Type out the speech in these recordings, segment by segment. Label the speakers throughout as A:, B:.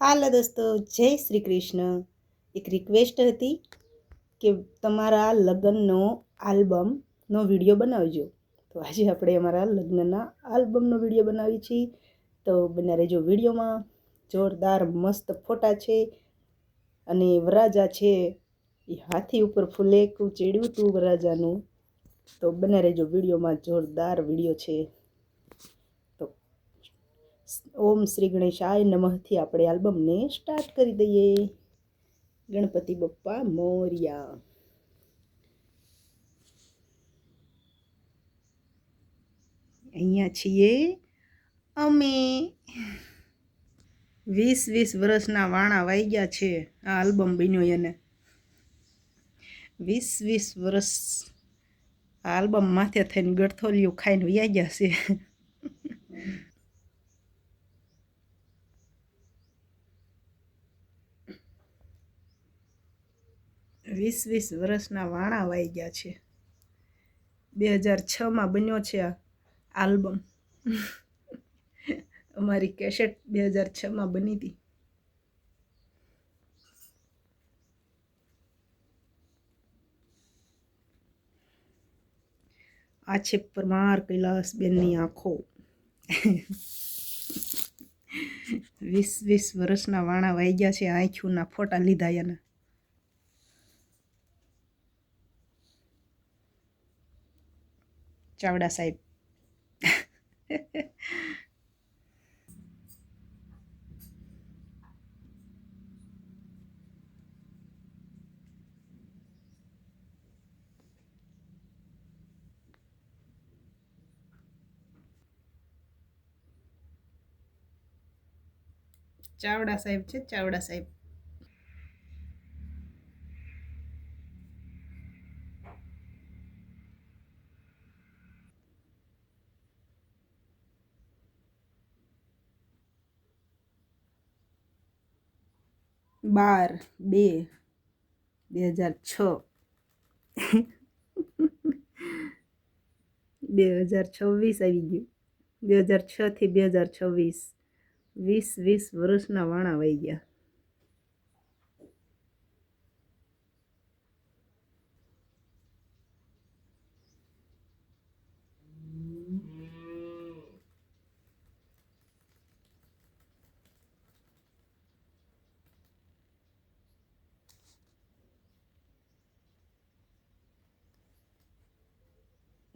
A: હાલો દોસ્તો જય શ્રી કૃષ્ણ. એક રિક્વેસ્ટ હતી કે તમારા લગ્નનો આલ્બમનો વીડિયો બનાવજો. તો આજે આપણે અમારા લગ્નના આલ્બમનો વીડિયો બનાવી છીએ. તો બને રહેજો વિડીયોમાં. જોરદાર મસ્ત ફોટા છે અને વરાજા છે એ હાથી ઉપર ફૂલેકું ચેડ્યું હતું વરાજાનું તો બને રહેજો વિડીયોમાં જોરદાર વીડિયો છે. ઓમ શ્રી ગણેશાય નમઃથી આપણે આલ્બમને સ્ટાર્ટ કરી દઈએ. ગણપતિ બપ્પા મોર્યા. અહીંયા છીએ અમે. વીસ વીસ વર્ષના વાણા વાઈ ગયા છે આ આલ્બમ બન્યો એને. વીસ વીસ વર્ષ આ આલ્બમ માથે થઈને ગળથોલિયું ખાઈને વ્યા ગયા છે. વીસ વીસ વર્ષના વાણા વાઈ ગયા છે. બે હજાર છમાં બન્યો છે આ આલ્બમ. અમારી કેસેટ બે હજાર છમાં બની હતી. આ છે પરમાર કૈલાસબેનની આંખો. વીસ વીસ વર્ષના વાણા વાઈ ગયા છે આંખ્યુના ફોટા લીધા એના. ચાવડા સાહેબ ચાવડા સાહેબ છે ચાવડા સાહેબ બાર બે બે હજાર છ. બે હજાર છવ્વીસ આવી ગયું. બે હજાર છથી બે હજાર છવ્વીસ. વીસ વીસ વર્ષના વાણા વહી ગયા.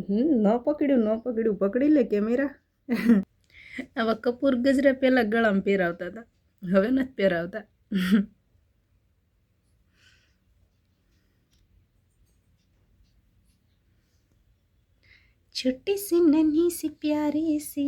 A: હમ ન પકડ્યું ન પકડ્યું પકડી લે કેમેરા આવા કપૂર ગજરા પહેલા ગળામાં પહેરાવતા હતા હવે નથી પહેરાવતા छोटी सी नन्ही सी प्यारी सी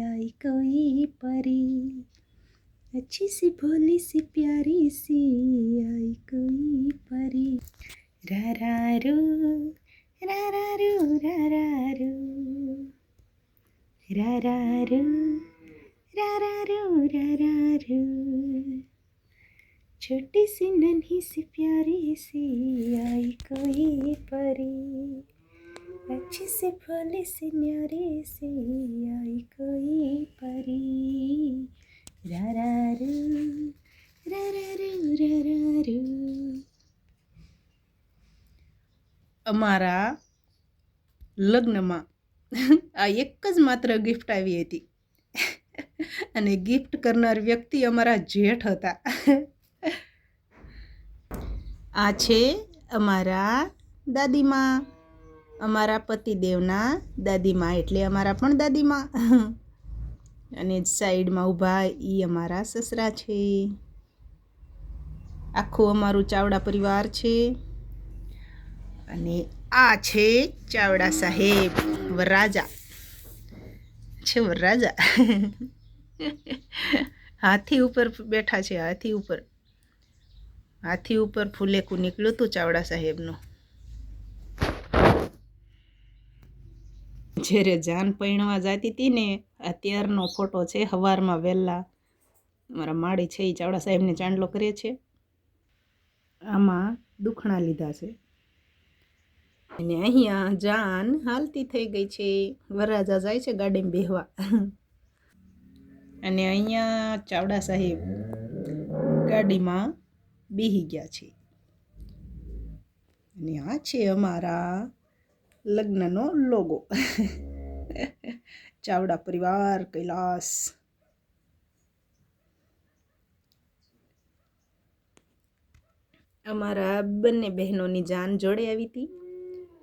A: आई कोई परी अच्छी सी भोली सी प्यारी सी आई कोई परी रारारू रारारू रारारू रारारू रारारू रारारू छोटी सी नन्ही सी प्यारी सी आई कोई परी अच्छी सी भोली सी न्यारी सी आई कोई परी रारारू रारारू रारारू અમારા લગ્નમાં આ એક જ માત્ર ગિફ્ટ આવી હતી. અને ગિફ્ટ કરનાર વ્યક્તિ અમારા જેઠ હતા. આ છે અમારા દાદીમાં. અમારા પતિદેવના દાદીમા એટલે અમારા પણ દાદીમાં. અને સાઈડમાં ઊભા એ અમારા સસરા છે. આખું અમારું ચાવડા પરિવાર છે. અને આ છે ચાવડા સાહેબ, વરરાજા. છે વરરાજા. હાથી ઉપર બેઠા છે, હાથી ઉપર. હાથી ઉપર ફૂલેકું નીકળ્યું હતું ચાવડા સાહેબનું. જ્યારે જાન પૈણવા જતી હતી ને, અત્યારનો ફોટો છે હવારમાં વહેલા. મારા માળી છે એ ચાવડા સાહેબને ચાંદલો કરે છે. આમાં દુખણા લીધા છે. અને અહીંયા જાન હાલતી થઈ ગઈ છે. વરરાજા જાય છે ગાડીમાં બેહવા. અને અહીંયા ચાવડા સાહેબ ગાડીમાં બેહી ગયા છે. અને આ છે અમારા લગ્નનો લોગો. ચાવડા પરિવાર કૈલાસ. અમારા બંને બહેનોની જાન જોડે આવી હતી.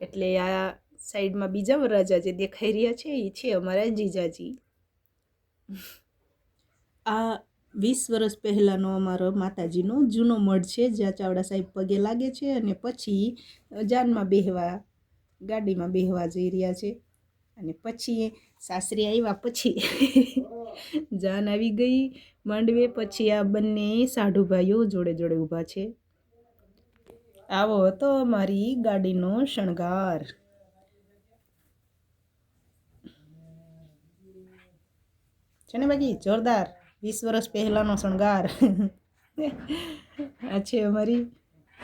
A: એટલે આ સાઈડમાં બીજા વરરાજા જે દેખાઈ રહ્યા છે એ છે અમારા જીજાજી. આ વીસ વર્ષ પહેલાંનો અમારો માતાજીનો જૂનો મઢ છે, જ્યાં ચાવડા સાહેબ પગે લાગે છે અને પછી જાનમાં બેહવા, ગાડીમાં બેહવા જઈ રહ્યા છે. અને પછી સાસરી આવ્યા પછી જાન આવી ગઈ માંડવે, પછી આ બંને સાઢુભાઈઓ જોડે જોડે ઊભા છે. આવો હતો અમારી ગાડીનો શણગાર. છે ને બાકી? જોરદાર. વીસ વર્ષ પહેલાંનો શણગાર. આ છે અમારી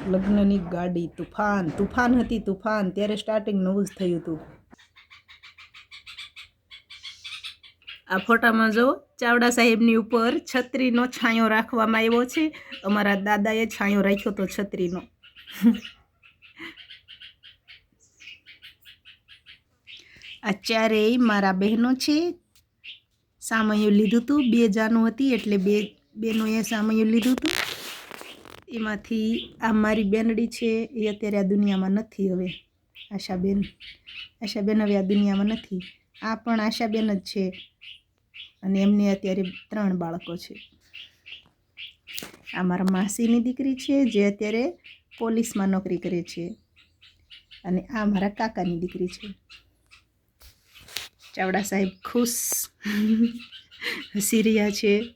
A: લગ્નની ગાડી. તુફાન. તુફાન હતી તુફાન. ત્યારે સ્ટાર્ટિંગ નવું જ થયું હતું. આ ફોટામાં જો ચાવડા સાહેબની ઉપર છત્રીનો છાંયો રાખવામાં આવ્યો છે. અમારા દાદાએ છાંયો રાખ્યો તો છત્રીનો. ચારેય મારા બહેનો છે. સામયું લીધું હતું બે જાનું હતી એટલે બે બહેનોએ સામયું લીધું હતું એમાંથી આ મારી બેનડી છે. એ અત્યારે આ દુનિયામાં નથી હવે. આશાબેન આશાબેન હવે આ દુનિયામાં નથી. આ પણ આશાબેન જ છે. અને એમને અત્યારે ત્રણ બાળકો છે. આ મારા માસીની દીકરી છે, જે અત્યારે પોલીસમાં નોકરી કરે છે અને આ મારા કાકાની દીકરી છે. ચાવડા સાહેબ ખુશ. હસી રહ્યા છે.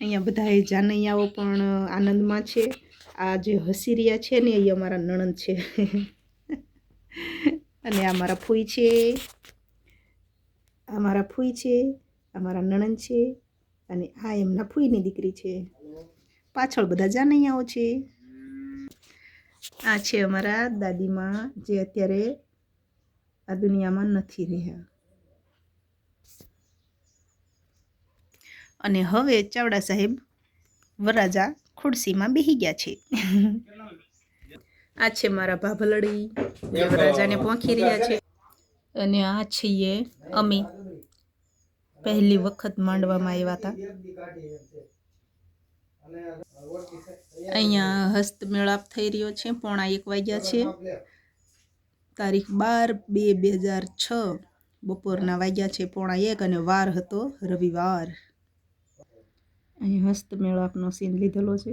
A: અહીંયા બધા જાનૈયાઓ પણ આનંદમાં છે. આ જે હસી રહ્યા છે ને એ અમારા નણંદ છે. અને આ મારા ફૂઈ છે. આ મારા ફૂઈ છે. આ મારા નણંદ છે. અને આ એમના ફૂઈની દીકરી છે. પાછળ બધા જાનૈયાઓ છે. આ છે અમારા દાદીમાં, જે અત્યારે આ દુનિયામાં નથી રહ્યા. અને હવે ચાવડા સાહેબ વરાજા ખુરશીમાં બેહી ગયા છે. આ છે મારા ભાભલડી વરાજાને પહોંચી રહ્યા છે. અને આ છીએ અમે પહેલી વખત માંડવામાં આવ્યા હતા. અહીંયા હસ્તમેળાપ થઈ રહ્યો છે, પોણા એક વાગ્યા છે. તારીખ બાર બે બે હજાર છ બપોરના વાગ્યા છે, પોણા એક અને વાર હતો રવિવાર. અહીં હસ્તમેળાપનો સીન લીધેલો છે.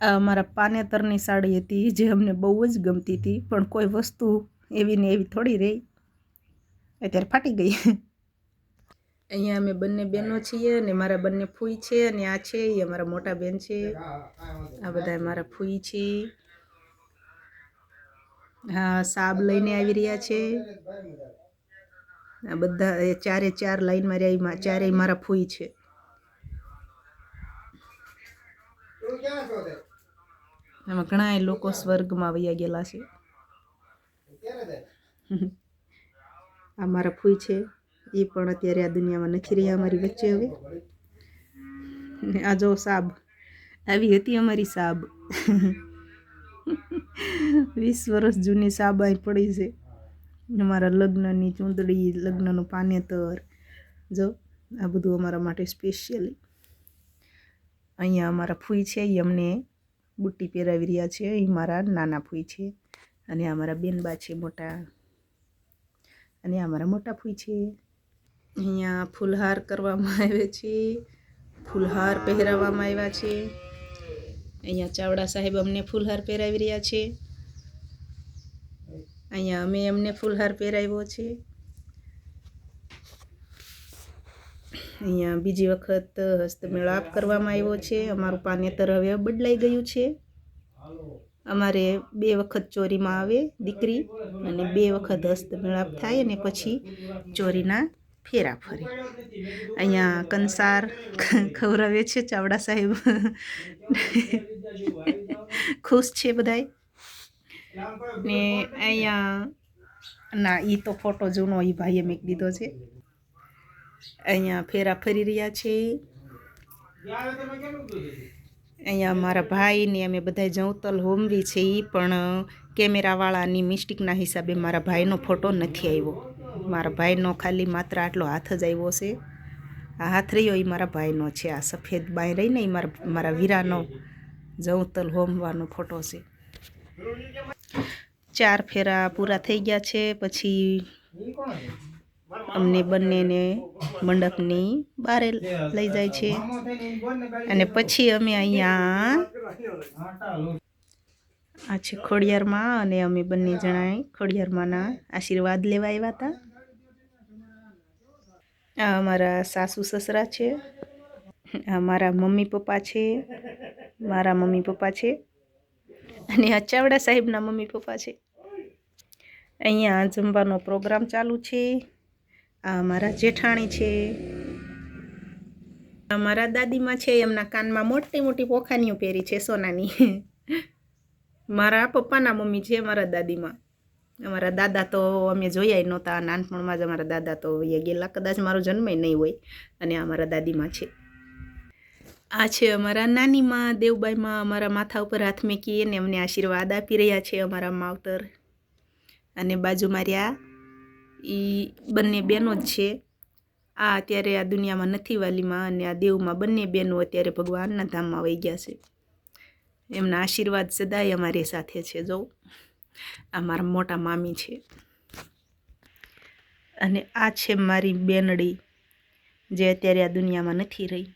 A: આ અમારા પાનેતરની સાડી હતી, જે અમને બહુ જ ગમતી હતી, પણ કોઈ વસ્તુ એવી ને એવી થોડી રહી. અત્યારે ફાટી ગઈ. અહીંયા અમે બંને બહેનો છીએ અને મારા બંને ફૂઈ છે અને આ છે એ અમારા મોટા બેન છે. આ બધા મારા ફૂઈ છે. હા, સાબ લઈને આવી રહ્યા છે. આ બધા એ ચારે ચાર લાઈનમાં રહ્યા ચારેય મારા ફૂઈ છે. એમાં ઘણા લોકો સ્વર્ગમાં વૈયા ગયેલા છે. આ મારા ફૂઈ છે. એ પણ અત્યારે આ દુનિયામાં નથી રહ્યા અમારી વચ્ચે હવે. ને આ જો સાબ, આવી હતી અમારી સાબ. વીસ વર્ષ જૂની સાબ અહીં પડી છે. અમારા લગ્નની ચૂંદડી, લગ્નનું પાનેતર. જો, આ બધું અમારા માટે સ્પેશિયલી અહીંયા અમારા ફૂઈ છે એ અમને બુટ્ટી પહેરાવી રહ્યા છે એ મારા નાના ફૂઈ છે. અને અમારા બેનબા છે મોટા. અને અમારા મોટા ફૂઈ છે. અહીંયા ફૂલહાર કરવામાં આવે છે, ફૂલહાર પહેરાવવામાં આવ્યા છે. અહીંયા ચાવડા સાહેબ અમને ફૂલહાર પહેરાવી રહ્યા છે. અહીંયા અમે એમને ફૂલહાર પહેરાવ્યો છે. અહીંયા બીજી વખત હસ્તમેળાપ કરવામાં આવ્યો છે. અમારું પાનેતર હવે બદલાઈ ગયું છે. અમારે બે વખત ચોરીમાં આવે દીકરી અને બે વખત હસ્તમેળાપ થાય અને પછી ચોરીના ફેરા ફરી. અહીંયા કંસાર ખવરાવે છે ચાવડા સાહેબ. ખુશ છે બધાય? ને અહીંયા, ના એ તો ફોટો જૂનો એ ભાઈએ મેક દીધો છે. અહીંયા ફેરા ફરી રહ્યા છે. અહીંયા મારા ભાઈને અમે બધા જવતલ હોમવી છે એ પણ કેમેરાવાળાની મિસ્ટેકના હિસાબે મારા ભાઈનો ફોટો નથી આવ્યો. મારા ભાઈનો ખાલી માત્ર આટલો હાથ જ આવ્યો છે. આ હાથ રહ્યો એ મારા ભાઈનો છે. આ સફેદ બાય રહીને એ મારા મારા વીરાનો જવતલ હોમવાનો ફોટો છે. ચાર ફેરા પૂરા થઈ ગયા છે. પછી અમને બંનેને મંડપની બારે લઈ જાય છે. અને પછી અમે અહીંયા આ છે ખોડિયારમાં અને અમે બંને જણાએ ખોડિયારમાંના આશીર્વાદ લેવા આવ્યા હતા. આ મારા સાસુ સસરા છે. આ મારા મમ્મી પપ્પા છે. મારા મમ્મી પપ્પા છે. અને આ ચાવડા સાહેબના મમ્મી પપ્પા છે. અહીંયા જમવાનો પ્રોગ્રામ ચાલુ છે. આ મારા જેઠાણી છે. મારા દાદીમાં છે. એમના કાનમાં મોટી મોટી પોખાનીઓ પહેરી છે સોનાની. મારા પપ્પાના મમ્મી છે મારા દાદીમાં. અમારા દાદા તો અમે જોયા નહોતા, નાનપણમાં જ અમારા દાદા તો એ ગયેલા. કદાચ મારો જન્મ નહીં હોય અને અમારા દાદીમાં છે. આ છે અમારા નાનીમાં દેવબાઈમાં અમારા માથા ઉપર હાથ મેકીએ ને અમને આશીર્વાદ આપી રહ્યા છે અમારા માવતર. અને બાજુમાં રહ્યા એ બંને બહેનો જ છે. આ અત્યારે આ દુનિયામાં નથી વાલીમાં અને આ દેવમાં બંને બહેનો અત્યારે ભગવાનના ધામમાં વહી ગયા છે. એમના આશીર્વાદ સદાય અમારી સાથે છે. જો આ મારા મોટા મામી છે. અને આ છે મારી બેનડી, જે અત્યારે આ દુનિયામાં નથી રહી.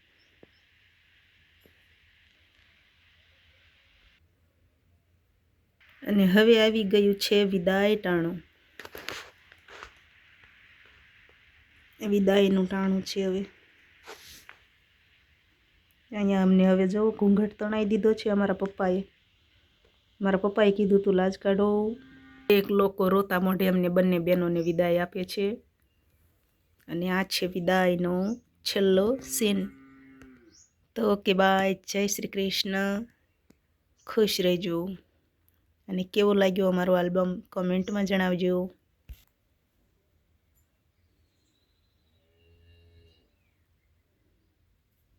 A: અને હવે આવી ગયું છે વિદાય ટાણું. વિદાયનું ટાણું છે હવે. અહીંયા અમને હવે જો ઘૂંઘટ તણાઈ દીધો છે અમારા પપ્પાએ. મારા પપ્પાએ કીધું તું, લાજ કાઢો. એક લોકો રોતા મોઢે અમને બંને બહેનોને વિદાય આપે છે. અને આ છે વિદાયનો છેલ્લો સીન તો કે બાય. જય શ્રી કૃષ્ણ. ખુશ રહેજો. અને કેવો લાગ્યો અમારો આલ્બમ? કોમેન્ટમાં જણાવજો.